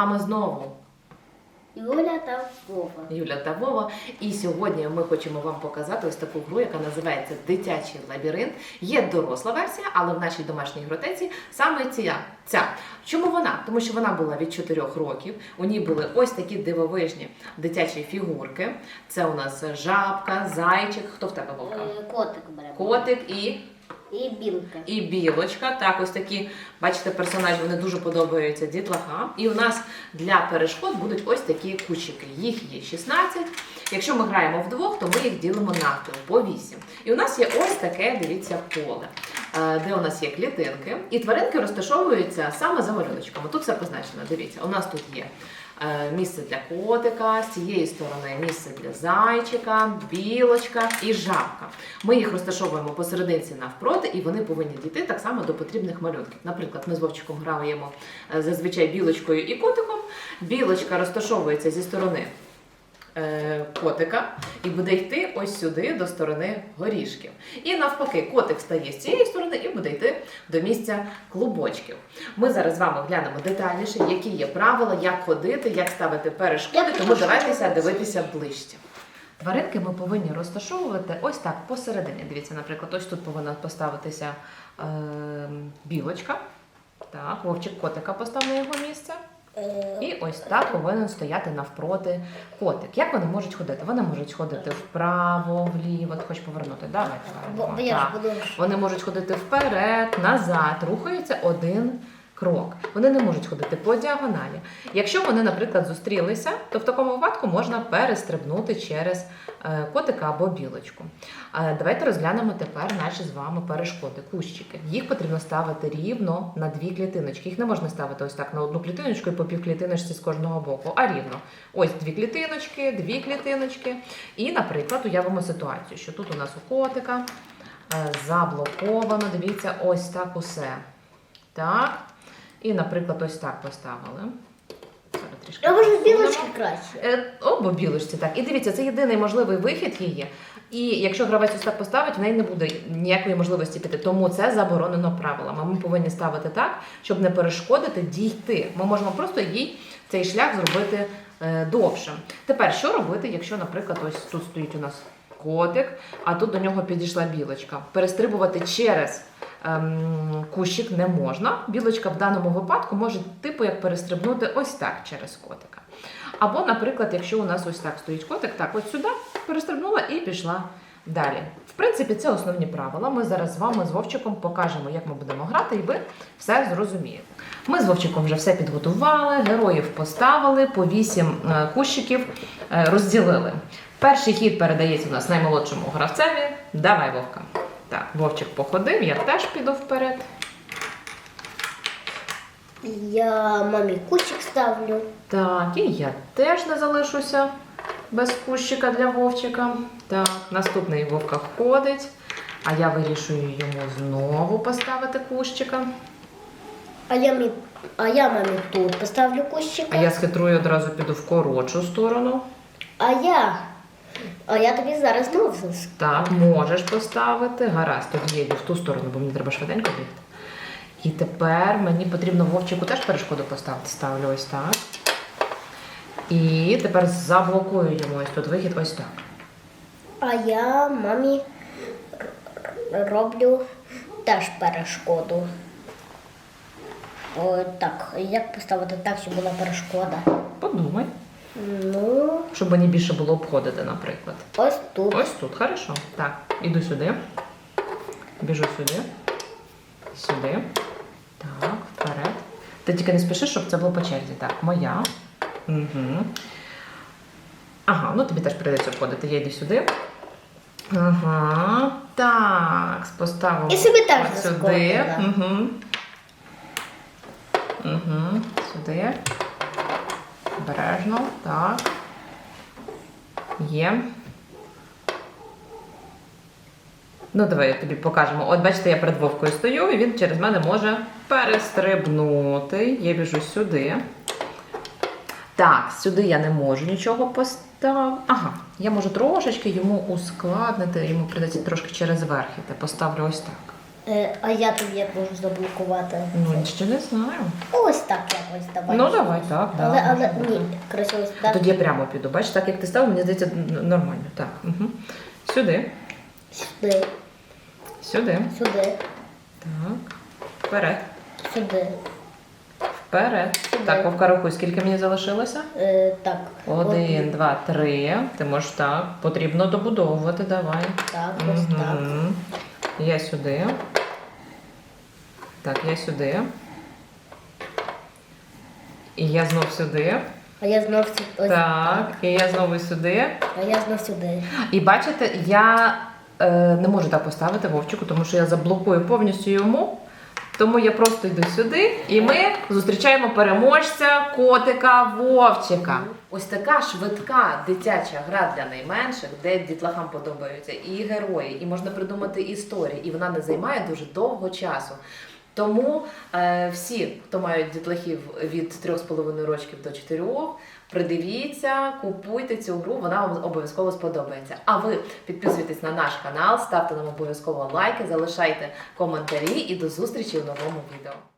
Вами знову Юля та Вова. Юля та Вова. І сьогодні ми хочемо вам показати ось таку гру, яка називається Дитячий лабіринт. Є доросла версія, але в нашій домашній ігротеці саме ця. ця. Чому вона? Тому що вона була від 4 років. У ній були ось такі дивовижні дитячі фігурки. Це у нас жабка, зайчик. Хто в тебе вовка? Е, Котик бере. Котик і. І білка. і білочка. Так, ось такі, бачите, персонажі вони дуже подобаються дітлахам. І у нас для перешкод будуть ось такі кущики. Їх є 16. Якщо ми граємо вдвох, то ми їх ділимо навпіл по 8. І у нас є ось таке, дивіться, поле, е, де у нас є клітинки, і тваринки розташовуються саме за малюночками. Тут все позначено. Дивіться, у нас тут є. Е, Місце для котика, з цієї сторони місце для зайчика, білочка і жабка. Ми їх розташовуємо посерединці навпроти, і вони повинні дійти так само до потрібних малюнків. Наприклад, ми з Вовчиком граємо е, зазвичай білочкою і котиком. Білочка розташовується зі сторони е, котика і буде йти ось сюди до сторони горішків. І навпаки, котик стає з цієї сторони і буде йти до місця клубочків. Ми зараз з вами глянемо детальніше, які є правила, як ходити, як ставити перешкоди. Тому давайтеся дивитися ближче. Тваринки ми повинні розташовувати ось так посередині. Дивіться, наприклад, ось тут повинна поставитися е, білочка. Так, вовчик котика постав на його місце. І ось так повинен стояти навпроти котик. Як вони можуть ходити? Вони можуть ходити вправо, вліво. Ти хочеш повернути? Давай, бо- давай. бо я Так. буду. Вони можуть ходити вперед, назад, рухаються один крок. Вони не можуть ходити по діагоналі. Якщо вони, наприклад, зустрілися, то в такому випадку можна перестрибнути через е, котика або білочку. Е, Давайте розглянемо тепер наші з вами перешкоди, кущики. Їх потрібно ставити рівно на дві клітиночки. Їх не можна ставити ось так на одну клітиночку і по півклітиночці з кожного боку, а рівно. Ось дві клітиночки, дві клітиночки. І, наприклад, уявимо ситуацію, що тут у нас у котика е, заблоковано. Дивіться, ось так усе. Так. І, наприклад, ось так поставили. А може білочки краще? Е, Обо білочці, так. І дивіться, це єдиний можливий вихід її. І якщо гравець ось так поставить, в неї не буде ніякої можливості піти. Тому це заборонено правилами. Ми повинні ставити так, щоб не перешкодити дійти. Ми можемо просто їй цей шлях зробити е, довшим. Тепер що робити, якщо, наприклад, ось тут стоїть у нас котик, а тут до нього підійшла білочка. Перестрибувати через ем, кущик не можна. Білочка в даному випадку може типу як перестрибнути ось так через котика. Або, наприклад, якщо у нас ось так стоїть котик, так от сюди перестрибнула і пішла далі. В принципі, це основні правила. Ми зараз з вами з Вовчиком покажемо, як ми будемо грати, і ви все зрозумієте. Ми з Вовчиком вже все підготували, героїв поставили, по вісім е, кущиків е, розділили. Перший хід передається у нас наймолодшому гравцеві. Давай, Вовка. Так, Вовчик походив, я теж піду вперед. Я мамі кучик ставлю. Так, і я теж не залишуся без кущика для Вовчика. Так, наступний Вовка ходить, а я вирішую йому знову поставити кущика. А я, мі... а я мамі тут поставлю кущика. А я схитрую одразу піду в коротшу сторону. А я. А я тобі зараз знову Так, можеш поставити. Гаразд, тоді я йду в ту сторону, бо мені треба швиденько бігти. І тепер мені потрібно Вовчику теж перешкоду поставити. Ставлю ось так. І тепер заблокую йому ось тут вихід ось так. А я мамі роблю теж перешкоду. О, так, як поставити так, щоб була перешкода? Подумай. Щоб мені більше було обходити, наприклад. ось тут. Ось тут, хорошо. Так, іду сюди. Біжу сюди. Сюди. Так, вперед. Ти тільки не спіши, щоб це було по черзі. Так, моя. Угу. Ага, ну тобі теж прийдеться обходити. Я йду сюди. Ага. Так, поставимо. І собі теж от сюди. заскочила. Угу. Угу. Сюди. Обережно. Так. Є. Ну, давай тобі покажемо. От бачите, я перед вовкою стою, і він через мене може перестрибнути. Я біжу сюди. Так, сюди я не можу нічого поставити. Ага, я можу трошечки йому ускладнити, йому прийдеться трошки через верх іти. Поставлю ось так. Е, а я тобі як можу заблокувати? Ну, ще не знаю. Ось так якось давай. Ну, давай, так, да, Але, але можна ні, ось так. Тоді я прямо піду. Бачиш, так як ти став, мені здається, нормально. Так. Угу. Сюди. Сюди, Сюди. сюди, Так. Вперед. сюди. Вперед. Сюди. Так, Вовка, скільки мені залишилося? Е, так. Один, два, три. Ти можеш так. Потрібно добудовувати. Давай. Так, ось так. Я сюди. Так, я сюди. І я знов сюди. А я знов сю- ось Так, і я знову сюди. А я знов сюди. І бачите, я е, не можу так поставити Вовчику, тому що я заблокую повністю йому. Тому я просто йду сюди, і ми зустрічаємо переможця котика Вовчика. Ось така швидка дитяча гра для найменших, де дітлахам подобаються і герої, і можна придумати історії, і вона не займає дуже довго часу. Тому е, всі, хто мають дітлахів від 3,5 років до 4, придивіться, купуйте цю гру, вона вам обов'язково сподобається. А ви підписуйтесь на наш канал, ставте нам обов'язково лайки, залишайте коментарі і до зустрічі в новому відео.